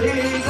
Hare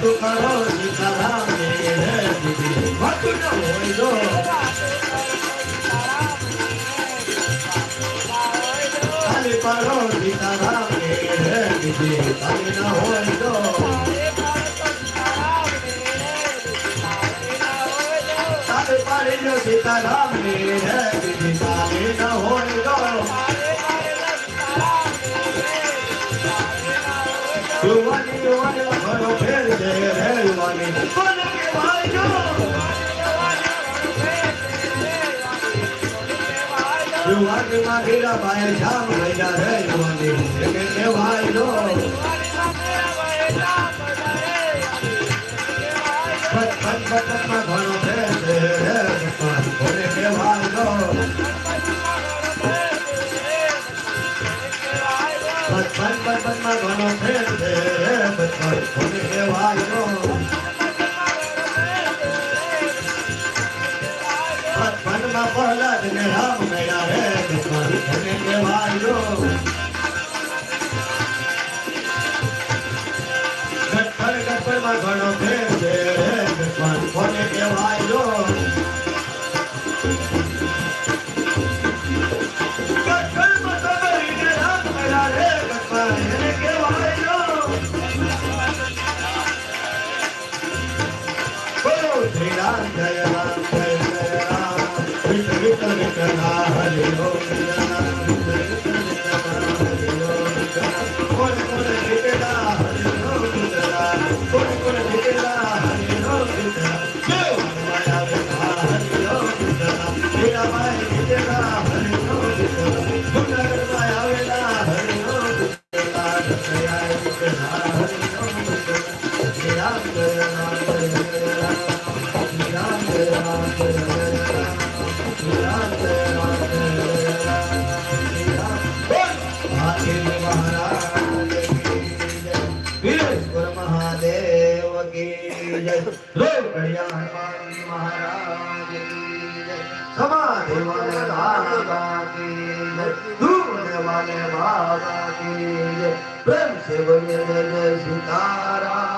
વાતો કરો તારા મેરજી વાતો ન હોય જો ખાલી પાડો તારા મેરજી ખાલી ન હોય જો પાડી લો સીતારામ ને રે દીદી સામે ન હોય ગયો યુવાની યુવાની ભરો ફેર દે રે યુવાની બોલ કે ભાઈ જો. યુવાની માં ગીરા ભાઈ જામ ફેર બચપન બચપનમાં ઘણો ફેર છે. બચપન ભૂલી ગયો બચપનમાં પ્રહલાદ ને રામ મળ્યા રે. બચપન ભૂલી ગયો બચપન બચપનમાં ઘણો ફેર રોકડિયા હનુમાન મહારાજ સમા દેવાને દાતા કી ધૂમ દેવાને પ્રેમ સેવને જય